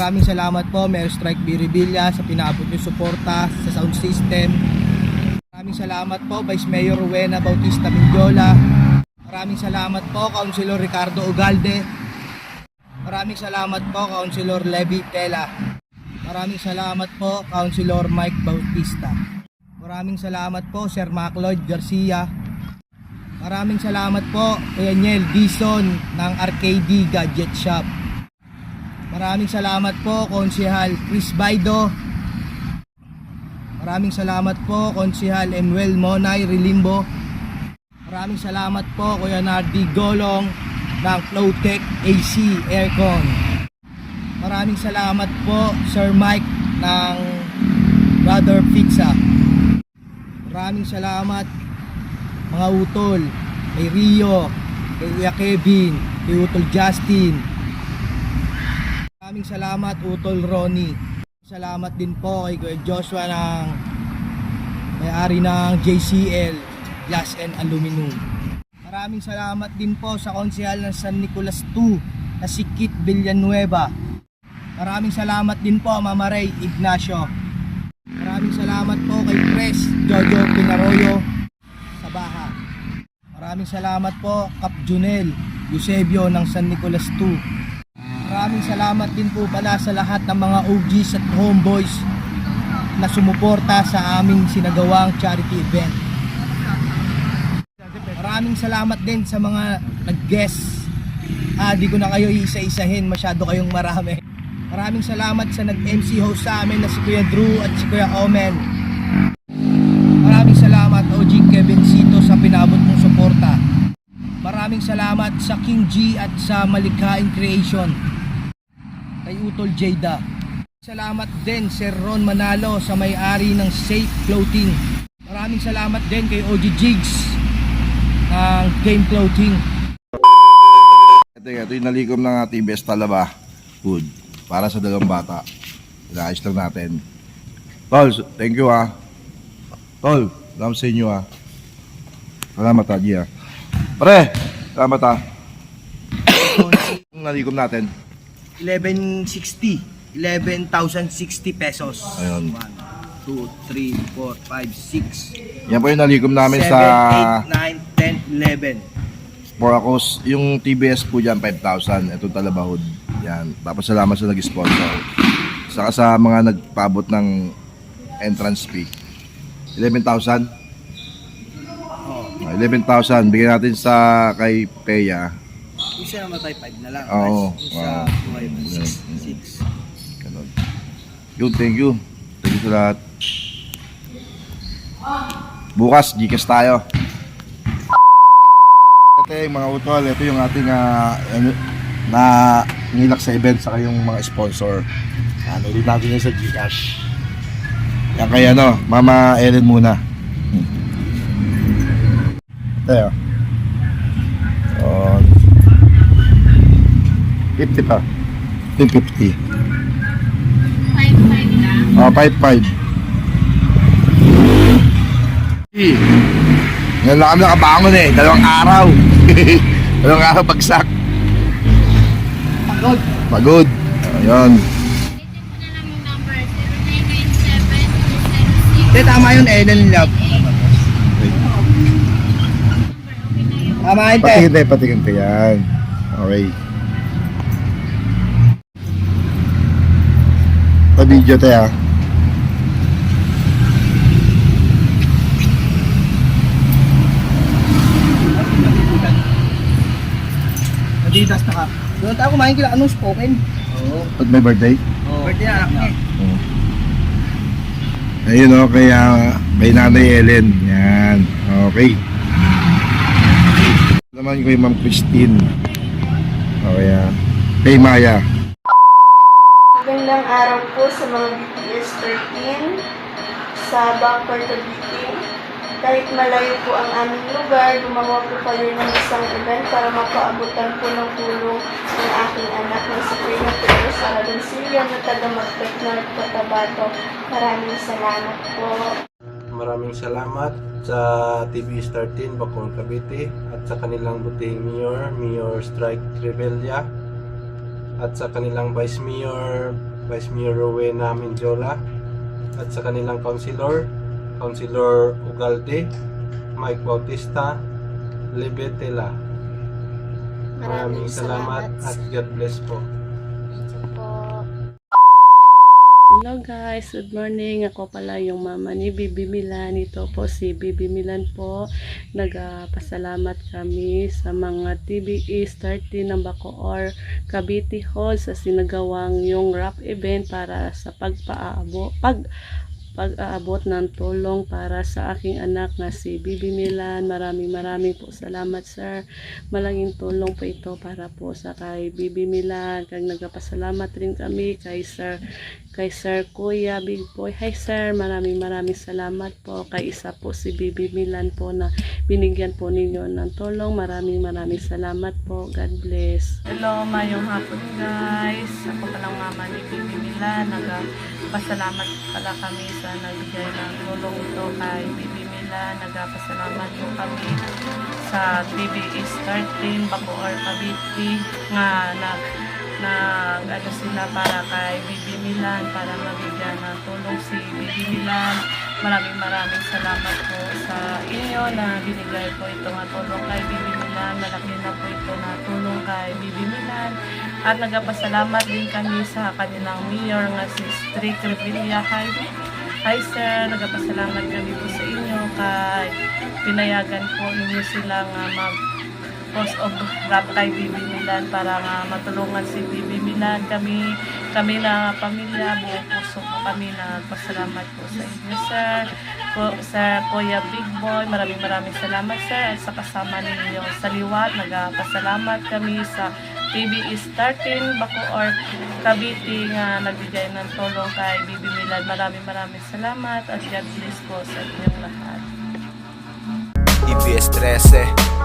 Maraming salamat po, Mayor Strike B. Revilla, sa pinabot niyo suporta sa sound system. Maraming salamat po, Vice Mayor Rowena Bautista Mindiola. Maraming salamat po, Councilor Ricardo Ugalde. Maraming salamat po, Councilor Levy Tela. Maraming salamat po, Councilor Mike Bautista. Maraming salamat po, Sir Macloyd Garcia. Maraming salamat po, Kuya Niel Dison ng RKD Gadget Shop. Maraming salamat po, Konsehal Chris Baido. Maraming salamat po, Konsehal Emwel Monay Rilimbo. Maraming salamat po, Kuya Nardi Golong ng Flowtech AC Aircon. Maraming salamat po, Sir Mike ng Brother Pizza. Maraming salamat, mga utol, kay Rio, kay Kuya Kevin, kay Utol Justin. Maraming salamat, Utol Ronnie. Salamat din po kay Joshua ng may-ari ng JCL Glass and Aluminum. Maraming salamat din po sa konsehal ng San Nicolas 2 na si Kit Villanueva. Maraming salamat din po Mama Ray Ignacio. Maraming salamat po kay Pres Jojo Pinaroyo sa Baha. Maraming salamat po Kap Junel Eusebio ng San Nicolas 2. Maraming salamat din po pala sa lahat ng mga OGs at homeboys na sumuporta sa aming sinagawang charity event. Maraming salamat din sa mga nag-guest. Ah, di ko na kayo isa-isahin, masyado kayong marami. Maraming salamat sa nag-MC host sa amin na si Kuya Drew at si Kuya Omen. Maraming salamat OG Kevin Sito sa pinabot mong suporta. Maraming salamat sa King G at sa Malikhaing Creation. Kay Utol Jada. Salamat din Sir Ron Manalo sa may-ari ng Safe Clothing. Maraming salamat din kay OG Jigs ng Game Clothing. Ito, ito yung nalikom ng ating best talaba food para sa dalawang bata. Inaayos lang natin. Tol, thank you ah. Tol, salamat sa inyo ah. Salamat ah, Gia. Pre, salamat ah. Nalikom natin. 1160. 11,060 pesos. Ayun. 1, 2, 3, 4, 5, 6, Yan po yung nalikom namin 7, sa 8, 9, 10, 11. Poracos. Yung TBS po dyan, 5,000. Ito talabahod. Yan. Tapos salamat sa nag-sponsor. Saka sa mga nagpabot ng entrance fee. 11,000. Ah, 11,000. Bigyan natin sa kay Peya. Isa naman tayo 5 na lang. Oo. Isa, Wow. 5, 6, 6. Ganun. Yun, thank you. Thank you sa lahat. Bukas, Gcash tayo. Ito yung mga utol. Ito yung ating ano, na nilak sa event sa yung mga sponsor. Ano, ulit natin yan sa Gcash. Yan kay ano, Mama Ellen muna. Hmm. Ito yun. Oh. 50 pa. 50. 5-5 lang. Oh, 5-5. Ngayon lang kami nakabangon eh. Dalawang araw. Dalawang araw bagsak. Pagod. Pagod. Ayun. Ulitin ko na lang yung number. 0997 Hindi, tama yun, Ellen Love. Tama yun, patingin tayo. Yan. Okay. Pa video tayo ah. Adidas na ka. Doon tayo kumain kila anong spoken. Oo. Pag may birthday. Oh. Birthday na anak niya. Oh. Ayun o, kaya kay Nanay Ellen. Yan. Okay. Naman ko yung Ma'am Christine. Okay, ah. Kay Maya. Magandang araw po sa mga BTS 13 sa Bangkok Cavite. Kahit malayo po ang aming lugar, gumawa po kayo ng isang event para mapaabutan po ng tulong ng aking anak na si Kuya Pedro Sara Doncillo na taga Magpet North Cotabato. Maraming salamat po. Maraming salamat sa TV 13 Bacong Cavite at sa kanilang butihing mayor, Mayor Strike Rebellia at sa kanilang Vice Mayor Vice Mayor Rowena Mindiola, at sa kanilang councilor, Councilor Ugalde, Mike Bautista, Lebetela. Maraming salamat at God bless po. Hello guys, good morning. Ako pala yung mama ni Bibi Milan. Ito po si Bibi Milan po. Nagpasalamat kami sa mga TBE 13 ng Bacoor Cavite Hall sa sinagawang yung rap event para sa pagpaabo pag pag-aabot ng tulong para sa aking anak na si Bibi Milan. Maraming maraming po salamat sir. Malanging tulong po ito para po sa kay Bibi Milan. Kag nagpasalamat rin kami kay sir kay Sir Kuya Big Boy. Hi Sir, maraming maraming salamat po. Kay isa po si Bibi Milan po na binigyan po ninyo ng tulong. Maraming maraming salamat po. God bless. Hello, mayong hapon guys. Ako palang mama ni Bibi Milan. Nagpasalamat pala kami sa nagbigay ng tulong ito kay Bibi Milan. Nagpasalamat po kami sa TVS 13 Bacoor Cavite nga nag nag ano sila para kay Bibi Milan para mabigyan ng tulong si Bibi Milan. Maraming maraming salamat po sa inyo na binigay po ito nga tulong kay Bibi Milan. Malaki na po ito na tulong kay Bibi Milan. At nagpasalamat din kami sa kanilang mayor nga si Strick Revilla. Hi, hi sir, nagpasalamat kami po sa inyo kay pinayagan po ninyo sila nga mag post of rap kay Bibi Milan para nga matulungan si Bibi Milan. Kami, kami na pamilya, buong puso po kami nagpasalamat po sa inyo, sir. Po, sa Kuya Big Boy, maraming maraming salamat, sir. At sa kasama ninyo sa liwat, nagpasalamat kami sa is 13 Bacoor Cavite nga nagbigay ng tulong kay Bibi Milan. Maraming maraming salamat at God bless po sa inyong lahat. TBS 13